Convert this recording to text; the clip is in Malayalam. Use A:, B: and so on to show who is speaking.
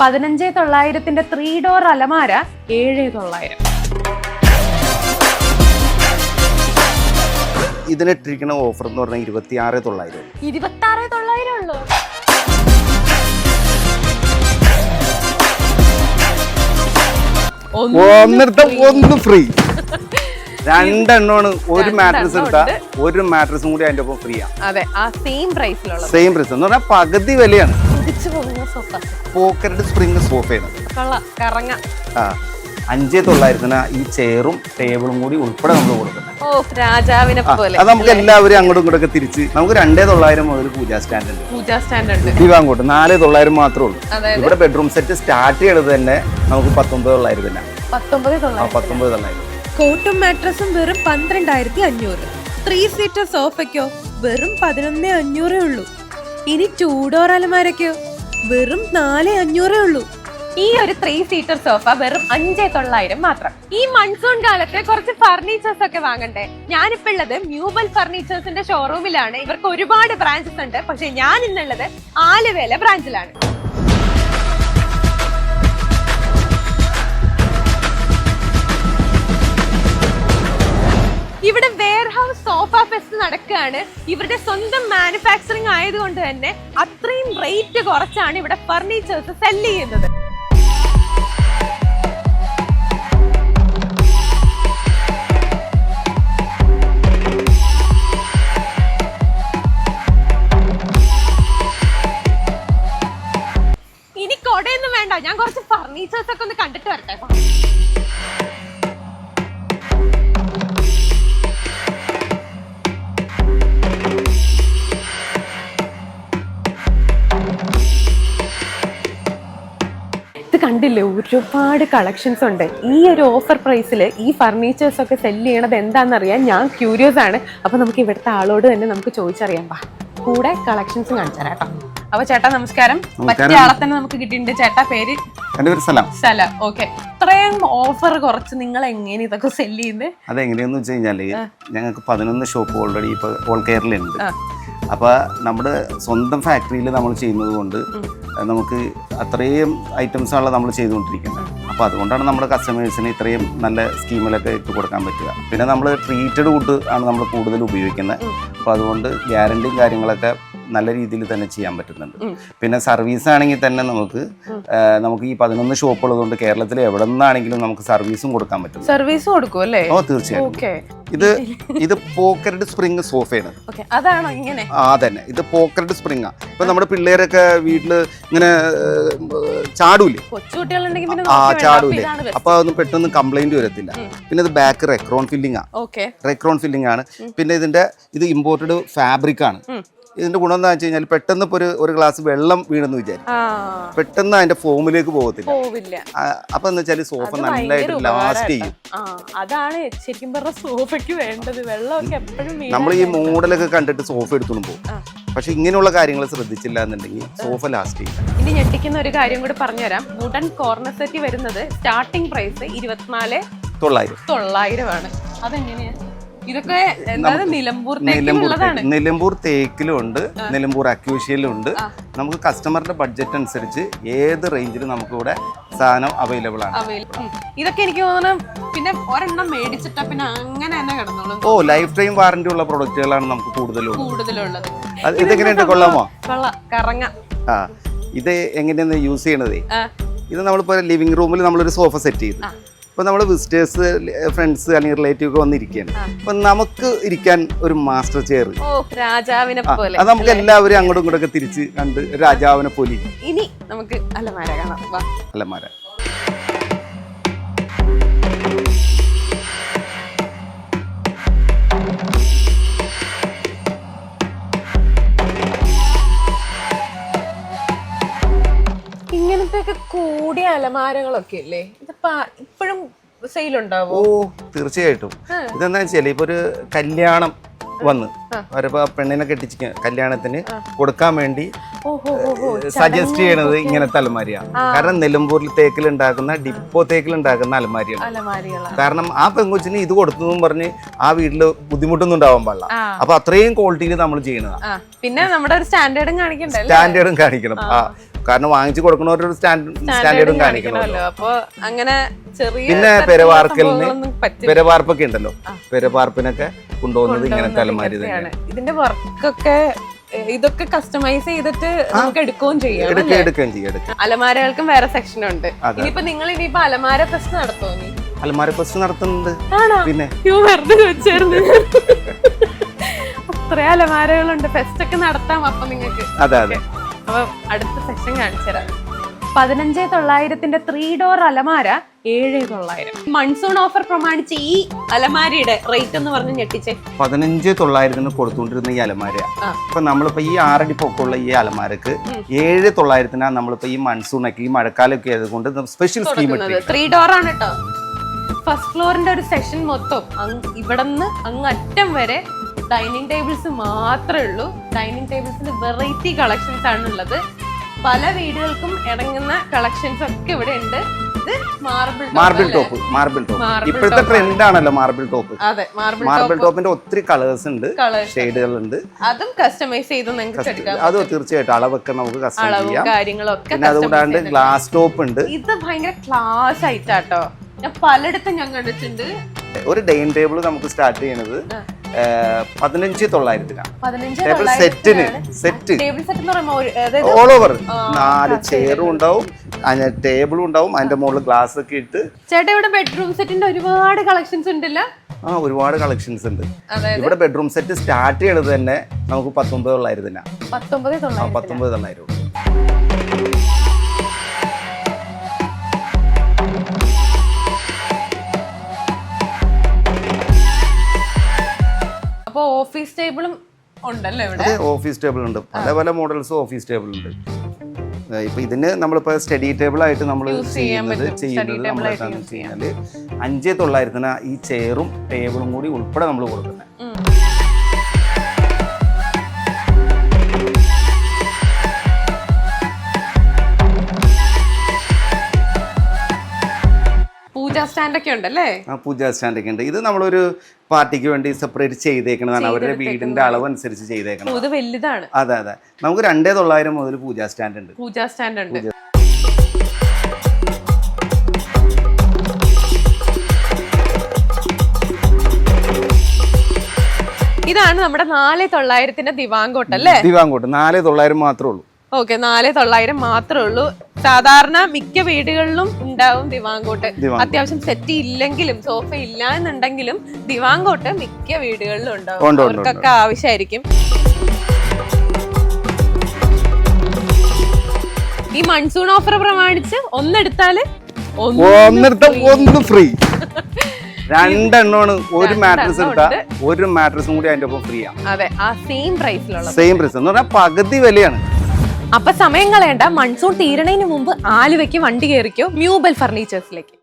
A: പതിനഞ്ച് തൊള്ളായിരത്തിന്റെ ത്രീ ഡോർ അലമാര ഏഴ് തൊള്ളായിരം.
B: ഇതിനിട്ടിരിക്കുന്ന ഓഫർ എന്ന് പറഞ്ഞാൽ ഇരുപത്തി ആറ് തൊള്ളായിരം.
A: ഇരുപത്തി ആറ് തൊള്ളായിരം ഉള്ളൂ.
B: ഒന്നെടുത്ത ഒന്ന് ഫ്രീ രണ്ടെണ്ണമാണ് ഒരു മാട്രസ് എടുത്താൽ ഒരു മാട്രസും കൂടി അതിന്റെ ഒപ്പം ഫ്രീ ആണ്
A: അതെ ആ സെയിം പ്രൈസിലുള്ള
B: സെയിം പ്രൈസ് എന്ന് പറഞ്ഞാൽ പകുതി വിലയാണ്. പോക്കറ്റ് സ്പ്രിംഗ് സോഫയാണ് അഞ്ചേ തൊള്ളായിരത്തിന് ഈ ചെയറും ടേബിളും കൂടി ഉൾപ്പെടെ നമ്മൾ കൊടുക്കുന്നത്.
A: രാജാവിനെ പോലെ.
B: അത് നമുക്ക് എല്ലാവരും അങ്ങോട്ടും ഇങ്ങോട്ടൊക്കെ തിരിച്ച് നമുക്ക് രണ്ടേ തൊള്ളായിരം മുതൽ പൂജാ സ്റ്റാൻഡ് ഉണ്ട്.
A: പൂജ സ്റ്റാൻഡ് ഉണ്ട്.
B: ദിവാങ്കോട്ട് നാലേ തൊള്ളായിരം മാത്രമേ ഉള്ളൂ. ഇവിടെ ബെഡ്റൂം സെറ്റ് സ്റ്റാർട്ട് ചെയ്തത് തന്നെ നമുക്ക് പത്തൊമ്പത് തൊള്ളായിരം തന്നെ
A: പത്തൊമ്പത്
B: ആ
A: തൊള്ളായിരം
B: പത്തൊമ്പത് തൊള്ളായിരം.
C: കോട്ടും മാട്രസും വെറും പന്ത്രണ്ടായിരത്തി അഞ്ഞൂറ് ത്രീ സീറ്റർ സോഫയ്ക്കോ വെറും പതിനൊന്ന് അഞ്ഞൂറേ ഉള്ളൂ. ഇനി ചൂടോർ അലമാരയ്ക്കോ? വെറും നാല് അഞ്ഞൂറേ ഉള്ളൂ.
A: ഈ ഒരു ത്രീ സീറ്റർ സോഫ വെറും അഞ്ചേ തൊള്ളായിരം മാത്രം. ഈ മൺസൂൺ കാലത്തെ കുറച്ച് ഫർണിച്ചേഴ്സ് ഒക്കെ വാങ്ങണ്ടേ? ഞാനിപ്പോ ഉള്ളത് മ്യൂബൽ ഫർണിച്ചേഴ്സിന്റെ ഷോറൂമിലാണ് ഇവർക്ക് ഒരുപാട് ബ്രാഞ്ചസ് ഉണ്ട്. പക്ഷെ ഞാൻ ഇന്നുള്ളത് ആലുവേല ബ്രാഞ്ചിലാണ് നടക്കുകയാണ് ഇവരുടെ സ്വന്തം മാനുഫാക്ചറിങ് ആയതുകൊണ്ട് തന്നെ അത്രയും റേറ്റ് കുറച്ചാണ് ഇവിടെ ഫർണിച്ചേഴ്സ് സെൽ ചെയ്യുന്നത്. ഇനി കൊടയൊന്നും വേണ്ട. ഞാൻ കുറച്ച് ഫർണിച്ചേഴ്സ് ഒക്കെ ഒന്ന് കണ്ടിട്ട് വരട്ടെ. കണ്ടില്ലേ? ഒരുപാട് കളക്ഷൻസ് ഉണ്ട്. ഈ ഒരു ഓഫർ പ്രൈസിൽ ഈ ഫർണിച്ചേഴ്സ് ഒക്കെ സെൽ ചെയ്യണത് എന്താണെന്നറിയാൻ ഞാൻ ക്യൂരിയസ് ആണ്. അപ്പൊ നമുക്ക് ഇവിടുത്തെ ആളോട് തന്നെ നമുക്ക് ചോദിച്ചറിയാം. വാ കൂടെ കളക്ഷൻസ് കാണിച്ചു തരാം കേട്ടോ. അപ്പൊ ചേട്ടാ നമസ്കാരം. മറ്റേ ആളെ തന്നെ നമുക്ക് കിട്ടിയിട്ടുണ്ട്. ചേട്ടാ പേര്?
B: എന്റെ ഒരു സ്ഥലം
A: സ്ഥല ഓക്കെ. ഇത്രയും ഓഫർ കുറച്ച് നിങ്ങൾ എങ്ങനെ ഇതൊക്കെ സെൽ ചെയ്യുന്നത്
B: അതെങ്ങനെയാന്ന് വെച്ച് കഴിഞ്ഞാൽ ഞങ്ങൾക്ക് പതിനൊന്ന് ഷോപ്പ് ഓൾറെഡി ഇപ്പൊ ഓൾ
A: കേരളുണ്ട്.
B: അപ്പൊ നമ്മുടെ സ്വന്തം ഫാക്ടറിയിൽ നമ്മൾ ചെയ്യുന്നത് കൊണ്ട് നമുക്ക് അത്രയും ഐറ്റംസ് ആണല്ലോ നമ്മൾ ചെയ്തുകൊണ്ടിരിക്കുന്നത്. അപ്പോൾ അതുകൊണ്ടാണ് നമ്മുടെ കസ്റ്റമേഴ്സിന് ഇത്രയും നല്ല സ്കീമിലൊക്കെ ഇട്ട് കൊടുക്കാൻ പറ്റുക. പിന്നെ നമ്മൾ ട്രീറ്റഡ് വുഡ് ആണ് നമ്മൾ കൂടുതൽ ഉപയോഗിക്കുന്നത്. അപ്പോൾ അതുകൊണ്ട് ഗ്യാരണ്ടിയും കാര്യങ്ങളൊക്കെ നല്ല രീതിയിൽ തന്നെ ചെയ്യാൻ പറ്റുന്നുണ്ട്. പിന്നെ സർവീസ് ആണെങ്കിൽ തന്നെ നമുക്ക് നമുക്ക് ഈ പതിനൊന്ന് ഷോപ്പ് ഉള്ളതുകൊണ്ട് കേരളത്തിൽ എവിടെ നിന്നാണെങ്കിലും നമുക്ക് സർവീസും കൊടുക്കാൻ പറ്റും.
A: സർവീസ് കൊടുക്കും അല്ലേ?
B: ഓ തീർച്ചയായും
A: ഓക്കെ
B: ഇത് ഇത് പോക്കറ്റ് സ്പ്രിങ് സോഫയാണ്
A: അതാണോ ഇങ്ങനെ?
B: ആ തന്നെ ഇത് പോക്കറ്റ് സ്പ്രിങ്ങാ ഇപ്പൊ നമ്മുടെ പിള്ളേരൊക്കെ വീട്ടിൽ ഇങ്ങനെ ചാടൂലേ ആ ചാടൂലേ അപ്പൊ അതൊന്നും പെട്ടെന്ന് കംപ്ലൈന്റ് വരത്തില്ല. പിന്നെ ഇത് ബാക്ക് റെക്രോൺ ഫില്ലിംഗ് ആ. റെക്രോൺ ഫില്ലിംഗ് ആണ്. പിന്നെ ഇതിന്റെ ഇത് ഇമ്പോർട്ടഡ് ഫാബ്രിക് ആണ്. ഇതിന്റെ ഗുണം എന്താ വെച്ച് കഴിഞ്ഞാൽ പെട്ടെന്ന് ഇപ്പൊ ഒരു ഒരു ഗ്ലാസ് വെള്ളം വീണെന്ന് വിചാരിക്കും. പെട്ടെന്ന് അതിന്റെ ഫോമിലേക്ക് പോകത്തില്ല. അപ്പൊ എന്ന് വെച്ചാൽ സോഫ നല്ലതായിട്ട് ലാസ്റ്റ് ചെയ്യും.
A: അതാണ് ശരിക്കും പറഞ്ഞ സോഫയ്ക്ക് വേണ്ടത്. വെള്ളമൊക്കെ എപ്പോഴും
B: നമ്മൾ ഈ മോഡലൊക്കെ കണ്ടിട്ട് സോഫ എടുത്തോണ്ട് പോകും. പക്ഷെ ഇങ്ങനെയുള്ള കാര്യങ്ങൾ ശ്രദ്ധിച്ചില്ല എന്നുണ്ടെങ്കിൽ സോഫ ലാസ്റ്റ് ചെയ്യും.
A: ഇനി ഞെട്ടിക്കുന്ന ഒരു കാര്യം കൂടി പറഞ്ഞുതരാം. വുഡൻ കോർണർ സെറ്റ് വരുന്നത് സ്റ്റാർട്ടിംഗ് പ്രൈസ് ഇരുപത്തിനാല്
B: തൊള്ളായിരം.
A: ആണ്. അതെങ്ങനെയാ? ഇതൊക്കെ നിലമ്പൂർ
B: നിലമ്പൂർ നിലമ്പൂർ തേക്കിലും ഉണ്ട് നിലമ്പൂർ അക്യൂഷ്യയിലും ഉണ്ട് നമുക്ക് കസ്റ്റമറിന്റെ ബഡ്ജറ്റ് അനുസരിച്ച് ഏത് റേഞ്ചിൽ നമുക്ക് ഇവിടെ സാധനം അവൈലബിൾ ആണ്.
A: ഇതൊക്കെ എനിക്ക് തോന്നുന്നു പിന്നെ ഒരെണ്ണം മേടിച്ചിട്ട് പിന്നെ അങ്ങനെ തന്നെ കിടന്നോളും.
B: ഓ ലൈഫ് ടൈം വാറന്റി ഉള്ള പ്രൊഡക്റ്റുകളാണ് നമുക്ക് കൂടുതലും
A: കൂടുതലുള്ളത്.
B: ഇതെങ്ങനെയുണ്ട്? കൊള്ളാമോ?
A: കൊള്ള കറങ്ങ.
B: ആ ഇത് എങ്ങനെയാണ് യൂസ് ചെയ്യണതേ? ഇത് നമ്മളിപ്പോ ലിവിംഗ് റൂമിൽ നമ്മളൊരു സോഫ സെറ്റ് ചെയ്തു. ഇപ്പൊ നമ്മൾ വിസിറ്റേഴ്സ് ഫ്രണ്ട്സ് അല്ലെങ്കിൽ റിലേറ്റീവ് ഒക്കെ വന്നിരിക്കുകയാണ്. അപ്പൊ നമുക്ക് ഇരിക്കാൻ ഒരു മാസ്റ്റർ ചെയർ
A: രാജാവിനെ പോലെ.
B: അത് നമുക്ക് എല്ലാവരും അങ്ങോട്ടും ഇങ്ങോട്ടും തിരിച്ച് കണ്ട് രാജാവിനെ പോലെ
A: ഇനി നമുക്ക് അലമാര കാണാം.
B: അലമാര.
A: ഇങ്ങനത്തെ ഒക്കെ കൂടിയ അലമാരകളൊക്കെ അല്ലേ ഇപ്പോഴും സെയിൽ ഉണ്ടാവോ
B: ഓ തീർച്ചയായിട്ടും. ഇതെന്താ വെച്ചാൽ ഇപ്പൊ ഒരു കല്യാണം വന്ന്. അവരിപ്പോ പെണ്ണിനെ കെട്ടിച്ച് കല്യാണത്തിന് കൊടുക്കാൻ വേണ്ടി സജസ്റ്റ് ചെയ്യണത് ഇങ്ങനത്തെ അലമാരിയാണ് കാരണം നിലമ്പൂരിൽ തേക്കിൽ ഉണ്ടാക്കുന്ന ഡിപ്പോ തേക്കിൽ ഉണ്ടാക്കുന്ന അലമാരിയാണ് കാരണം ആ പെങ്കൊച്ചിന് ഇത് കൊടുത്തതെന്നും പറഞ്ഞ് ആ വീട്ടിൽ ബുദ്ധിമുട്ടൊന്നും ഉണ്ടാവാൻ പാടില്ല. അപ്പൊ അത്രയും ക്വാളിറ്റിയിൽ നമ്മൾ ചെയ്യണതാണ്
A: പിന്നെ നമ്മുടെ ഒരു സ്റ്റാൻഡേർഡും കാണിക്കണം
B: സ്റ്റാൻഡേർഡും കാണിക്കണം. ആ. കാരണം വാങ്ങിച്ചു കൊടുക്കണവരൊരു സ്റ്റാൻഡേർഡും കാണിക്കണം
A: കാണിക്കണമല്ലോ. അപ്പൊ അങ്ങനെ ചെറിയ
B: പിന്നെ പെരവാർക്കലിന് പെരവാർപ്പൊക്കെ ഉണ്ടല്ലോ. പെരവാർപ്പിനൊക്കെ കൊണ്ടുപോകുന്നത് ഇങ്ങനത്തെ അലമാരി
A: ഇതൊക്കെയാണ്.
B: തന്നെയാണ്.
A: ഇതിന്റെ വർക്കൊക്കെ ഇതൊക്കെ കസ്റ്റമൈസ് ചെയ്തിട്ട് നമുക്ക് എടുക്കുകയും ചെയ്യാം അലമാരകൾക്കും വേറെ സെക്ഷൻ ഉണ്ട്. ഇനിയിപ്പോ നിങ്ങൾ ഇനിയിപ്പോ അലമാര ഫെസ്റ്റ് നടത്തുമോ നീ
B: അലമാര ഫസ്റ്റ് നടത്തുന്നത്
A: ആണോ?
B: പിന്നെ?
A: വെറുതെ ചോദിച്ചായിരുന്നു. അത്ര അലമാരകളുണ്ട്. ഫെസ്റ്റ് ഒക്കെ നടത്താം അപ്പൊ നിങ്ങൾക്ക്.
B: അതെ അതെ.
A: അപ്പൊ അടുത്ത സെക്ഷൻ കാണിച്ചു തരാം. പതിനഞ്ച് തൊള്ളായിരത്തിന്റെ ത്രീ ഡോർ അലമാര ഏഴ് തൊള്ളായിരം. മൺസൂൺ ഓഫർ പ്രമാണിച്ച് ഈ അലമാരയുടെ റേറ്റ് എന്ന് പറഞ്ഞ് ഞെട്ടിച്ചേ.
B: പതിനഞ്ച് തൊള്ളായിരത്തിന് കൊടുത്തുകൊണ്ടിരുന്ന ഈ അലമാര.
A: അപ്പൊ
B: ഇപ്പൊ നമ്മളിപ്പോ ഈ ആറടി പൊക്കമുള്ള ഈ അലമാരക്ക് ഏഴ് തൊള്ളായിരത്തിനാണ് നമ്മളിപ്പോ ഈ മൺസൂണൊക്കെ ഈ മഴക്കാലമൊക്കെ ആയതുകൊണ്ട് സ്പെഷ്യൽ സ്കീം
A: ത്രീ ഡോർ ആണ് കേട്ടോ ഫസ്റ്റ് ഫ്ലോറിന്റെ ഒരു സെഷൻ മൊത്തം ഇവിടെ ഇവിടുന്ന് അങ്ങ് അറ്റം വരെ ഡൈനിങ് ടേബിൾസ് മാത്രമേ ഉള്ളൂ. ഡൈനിങ് ടേബിൾസിന് വെറൈറ്റി കളക്ഷൻസ് ആണ് ഉള്ളത് പല വീടുകൾക്കും ഇറങ്ങുന്ന കളക്ഷൻസ് ഒക്കെ ഇവിടെ ഉണ്ട്. ഇത് marble
B: marble top marble top. ഇപ്പോഴത്തെ ട്രെൻഡ് ആണല്ലോ മാർബിൾ ടോപ്പ്.
A: അതെ മാർബിൾ
B: ടോപ്പിന്റെ ഒത്തിരി കളേഴ്സ് ഉണ്ട് ഷെയ്ഡുകൾ ഉണ്ട്
A: അതും കസ്റ്റമൈസ് ചെയ്ത് നിങ്ങൾക്ക്
B: അത് തീർച്ചയായിട്ടും അളവൊക്കെ നമുക്ക്
A: കസ്റ്റമൈസ്
B: ചെയ്യാം.
A: കാര്യങ്ങളും ഒക്കെ
B: പിന്നെ അതുകൂടാണ്ട് ഗ്ലാസ് ടോപ്പ് ഉണ്ട്.
A: ഇത് ഭയങ്കര ക്ലാസ് ആയിട്ടാട്ടോ. ഞാൻ പലയിടത്തും ഞാൻ കണ്ടിട്ടുണ്ട്.
B: ഒരു ഡൈനിങ് ടേബിൾ നമുക്ക് സ്റ്റാർട്ട്. ഏർ, പതിനഞ്ച് തൊള്ളായിരത്തിനാണ് ടേബിൾ സെറ്റിന് സെറ്റ്. ഓൾ ഓവർ നാല് ചെയറും ഉണ്ടാവും. ടേബിളും ഉണ്ടാവും. അതിന്റെ മുകളിൽ ഗ്ലാസ് ഒക്കെ ഇട്ട്.
A: ചേട്ടാ ഇവിടെ ബെഡ്റൂം സെറ്റിന്റെ ഒരുപാട് കളക്ഷൻസ് ഉണ്ടല്ലോ.
B: ആ ഒരുപാട് കളക്ഷൻസ് ഉണ്ട്. ഇവിടെ ബെഡ്റൂം സെറ്റ് സ്റ്റാർട്ട് ചെയ്യണത് തന്നെ നമുക്ക് പത്തൊമ്പത് തൊള്ളായിരത്തിനാണ്
A: പത്തൊമ്പത് തൊള്ളായിരം. ഓഫീസ് ടേബിളും ഉണ്ടല്ലേ ഇവിടെ?
B: ഓഫീസ് ടേബിൾ ഉണ്ട് പല പല മോഡൽസ് ഓഫീസ് ടേബിൾ ഉണ്ട് ഇപ്പൊ ഇതിന് നമ്മളിപ്പോ സ്റ്റഡി ടേബിൾ ആയിട്ട് നമ്മൾ ചെയ്യുന്നത് ചെയ്യുന്നത് നമ്മൾ എന്താണെന്ന് വെച്ച് അഞ്ചേ തൊള്ളായിരത്തിന് ഈ ചെയറും ടേബിളും കൂടി ഉൾപ്പെടെ നമ്മൾ കൊടുക്കുന്നത്
A: പൂജ സ്റ്റാൻഡ് ഒക്കെ ഉണ്ടല്ലേ?
B: ആ പൂജ സ്റ്റാൻഡ് ഒക്കെ ഉണ്ട് ഇത് നമ്മളൊരു പാർട്ടിക്ക് വേണ്ടി സെപ്പറേറ്റ് ചെയ്തേക്കണതാണ്. അവരുടെ വീടിന്റെ അളവ് അനുസരിച്ച് ചെയ്തേക്കണം
A: ഇത് വലുതാണ്.
B: അതെ അതെ. നമുക്ക് രണ്ടേ തൊള്ളായിരം മുതൽ പൂജാ സ്റ്റാൻഡ് ഉണ്ട്
A: പൂജാ സ്റ്റാൻഡ് ഉണ്ട് ഇതാണ് നമ്മുടെ നാല് തൊള്ളായിരത്തിന്റെ ദിവാങ്കോട്ട് അല്ലേ?
B: ദിവാങ്കോട്ട്. നാലേ തൊള്ളായിരം മാത്രമേ ഉള്ളൂ.
A: ഓക്കെ നാല് തൊള്ളായിരം മാത്രമേ ഉള്ളൂ. സാധാരണ മിക്ക വീടുകളിലും ഉണ്ടാവും ദിവാങ്കോട്ട്. അത്യാവശ്യം സെറ്റ് ഇല്ലെങ്കിലും സോഫ ഇല്ല എന്നുണ്ടെങ്കിലും ദിവാങ്കോട്ട് മിക്ക വീടുകളിലും ഉണ്ടാവും.
B: ഉണ്ട്, ഉണ്ട്,
A: അവർക്കൊക്കെ ആവശ്യമായിരിക്കും. ഈ മൺസൂൺ ഓഫർ പ്രമാണിച്ച് ഒന്നെടുത്താൽ ഒന്ന്
B: ഒന്നെടുത്ത ഒന്ന് ഫ്രീ രണ്ടെണ്ണമാണ് ഒരു മാട്രസ് എടുത്താൽ ഒരു മാട്രസും കൂടി അതിന്റെ ഒപ്പം ഫ്രീ ആണ്
A: അതെ ആ സെയിം പ്രൈസിലുള്ള
B: സെയിം പ്രൈസ് എന്ന് പറഞ്ഞാൽ പകുതി വിലയാണ്.
A: അപ്പൊ സമയം കളയണ്ട. മൺസൂൺ തീരണതിന് മുമ്പ് ആലുവയ്ക്ക് വണ്ടി കയറിക്കോ. മ്യൂബൽ ഫർണിച്ചേഴ്സിലേക്ക്.